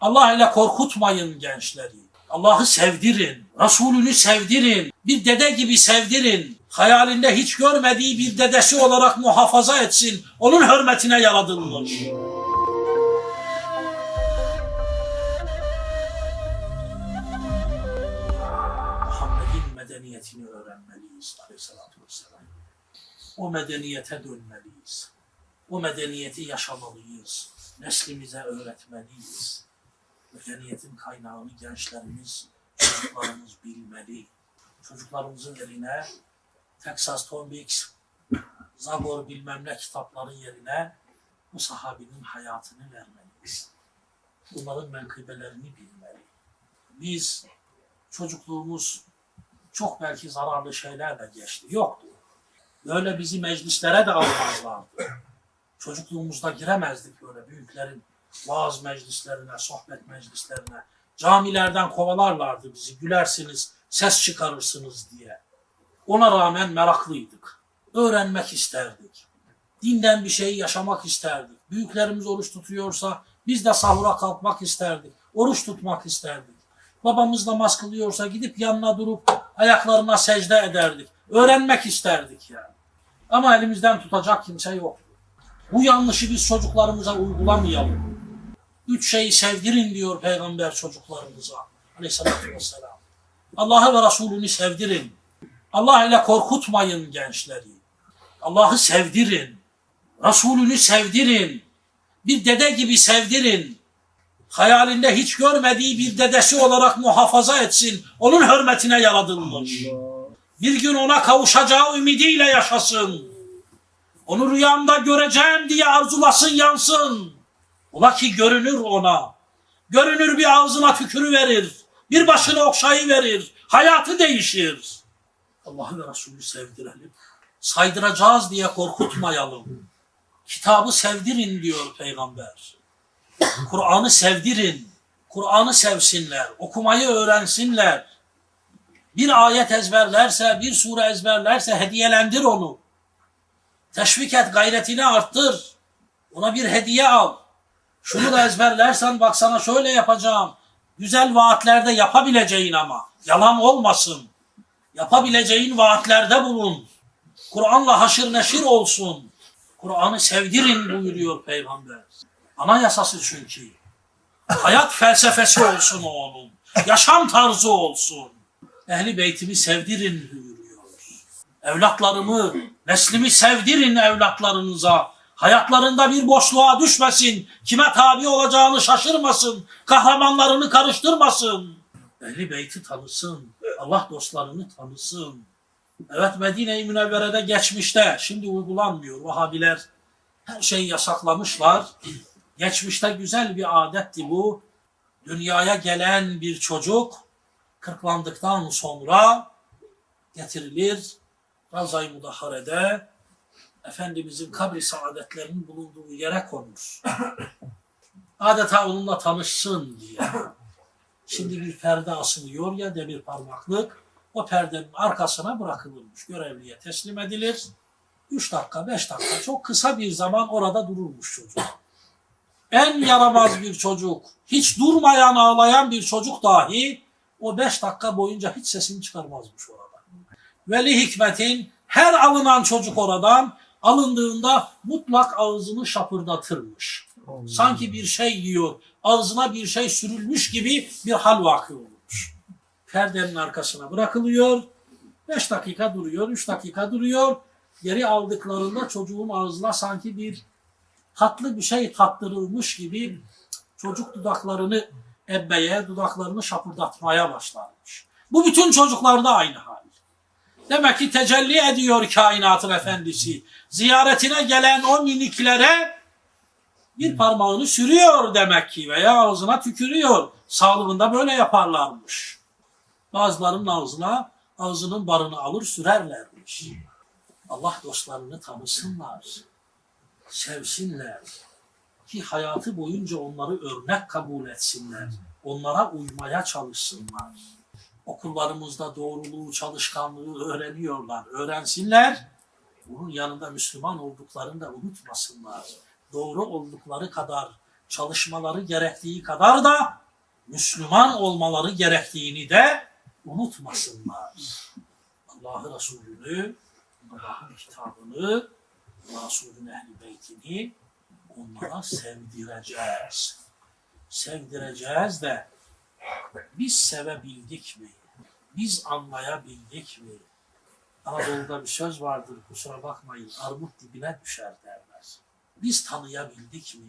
Allah ile korkutmayın gençleri. Allah'ı sevdirin, Resulünü sevdirin, bir dede gibi sevdirin. Hayalinde hiç görmediği bir dedesi olarak muhafaza etsin. Onun hürmetine yaratılmış. Muhammed'in medeniyetini öğrenmeliyiz aleyhissalatü vesselam. O medeniyete dönmeliyiz. O medeniyeti yaşamalıyız. Neslimize öğretmeliyiz. Medeniyetin kaynağını gençlerimiz, çocuklarımız bilmeli. Çocuklarımızın eline Texas Tom Mix, Zagor bilmem ne kitapların yerine bu sahabinin hayatını vermeliyiz. Bunların menkıbelerini bilmeli. Biz çocukluğumuz çok belki zararlı şeylerle geçti. Yoktu. Böyle bizi meclislere de almazlardı. Çocukluğumuzda giremezdik böyle büyüklerin vaaz meclislerine, sohbet meclislerine. Camilerden kovalarlardı bizi. Gülersiniz, ses çıkarırsınız diye. Ona rağmen meraklıydık. Öğrenmek isterdik. Dinden bir şeyi yaşamak isterdik. Büyüklerimiz oruç tutuyorsa biz de sahura kalkmak isterdik. Oruç tutmak isterdik. Babamız namaz kılıyorsa gidip yanına durup ayaklarına secde ederdik. Öğrenmek isterdik yani. Ama elimizden tutacak kimse yoktu. Bu yanlışı biz çocuklarımıza uygulamayalım. Üç şeyi sevdirin diyor peygamber çocuklarımıza. Aleyhissalatü vesselam. Allah'ı ve Resulünü sevdirin. Allah ile korkutmayın gençleri. Allah'ı sevdirin. Resulünü sevdirin. Bir dede gibi sevdirin. Hayalinde hiç görmediği bir dedesi olarak muhafaza etsin. Onun hürmetine yaratılmış. Bir gün ona kavuşacağı ümidiyle yaşasın. Onu rüyamda göreceğim diye arzulasın yansın. Ola ki görünür ona. Görünür bir ağzına tükürü verir. Bir başını okşayı verir. Hayatı değişir. Allah'ı ve Resulü sevdirelim. Saydıracağız diye korkutmayalım. Kitabı sevdirin diyor peygamber. Kur'an'ı sevdirin. Kur'an'ı sevsinler. Okumayı öğrensinler. Bir ayet ezberlerse, bir sure ezberlerse hediyelendir onu. Teşvik et, gayretini arttır. Ona bir hediye al. Şunu da ezberlersen bak sana şöyle yapacağım. Güzel vaatlerde yapabileceğin ama. Yalan olmasın. Yapabileceğin vaatlerde bulun. Kur'an'la haşır neşir olsun. Kur'an'ı sevdirin buyuruyor Peygamber. Anayasası çünkü. Hayat felsefesi olsun o onun. Yaşam tarzı olsun. Ehli beytimi sevdirin buyuruyor. Evlatlarımı, neslimi sevdirin evlatlarınıza. Hayatlarında bir boşluğa düşmesin. Kime tabi olacağını şaşırmasın. Kahramanlarını karıştırmasın. Ehli beyti tanısın. Allah dostlarını tanısın. Evet Medine-i Münevvere'de geçmişte, şimdi uygulanmıyor. Vahabiler her şeyi yasaklamışlar. Geçmişte güzel bir adetti bu. Dünyaya gelen bir çocuk kırklandıktan sonra getirilir Ravza-i Mudahare'de Efendimizin kabri saadetlerinin bulunduğu yere konur. Adeta onunla tanışsın diye. Şimdi bir perde asılıyor ya demir parmaklık. O perdenin arkasına bırakılırmış. Görevliye teslim edilir. Üç dakika, beş dakika çok kısa bir zaman orada dururmuş çocuk. En yaramaz bir çocuk, hiç durmayan ağlayan bir çocuk dahi o beş dakika boyunca hiç sesini çıkarmazmış orada. Veli hikmetin her alınan çocuk oradan alındığında mutlak ağzını şapırdatırmış. Sanki bir şey yiyor, ağzına bir şey sürülmüş gibi bir hal vakı olmuş. Perdenin arkasına bırakılıyor, beş dakika duruyor, üç dakika duruyor. Geri aldıklarında çocuğun ağzına sanki bir tatlı bir şey tattırılmış gibi çocuk dudaklarını ebbeye, dudaklarını şapırdatmaya başlarmış. Bu bütün çocuklarda aynı hal. Demek ki tecelli ediyor kainatın efendisi. Ziyaretine gelen o miniklere bir parmağını sürüyor demek ki veya ağzına tükürüyor. Sağlığında böyle yaparlarmış. Bazılarının ağzına ağzının barını alır sürerlermiş. Allah dostlarını tanısınlar, sevsinler ki hayatı boyunca onları örnek kabul etsinler. Onlara uymaya çalışsınlar. Okullarımızda doğruluğu, çalışkanlığı öğreniyorlar. Öğrensinler. Bunun yanında Müslüman olduklarını da unutmasınlar. Doğru oldukları kadar çalışmaları gerektiği kadar da Müslüman olmaları gerektiğini de unutmasınlar. Allah'ı Resulü'nü, Allah'ın kitabını, Resulün ehli beytini onlara sevdireceğiz. Sevdireceğiz de biz sevebildik mi? Biz anlayabildik mi? Anadolu'da bir söz vardır kusura bakmayın armut dibine düşer derler. Biz tanıyabildik mi?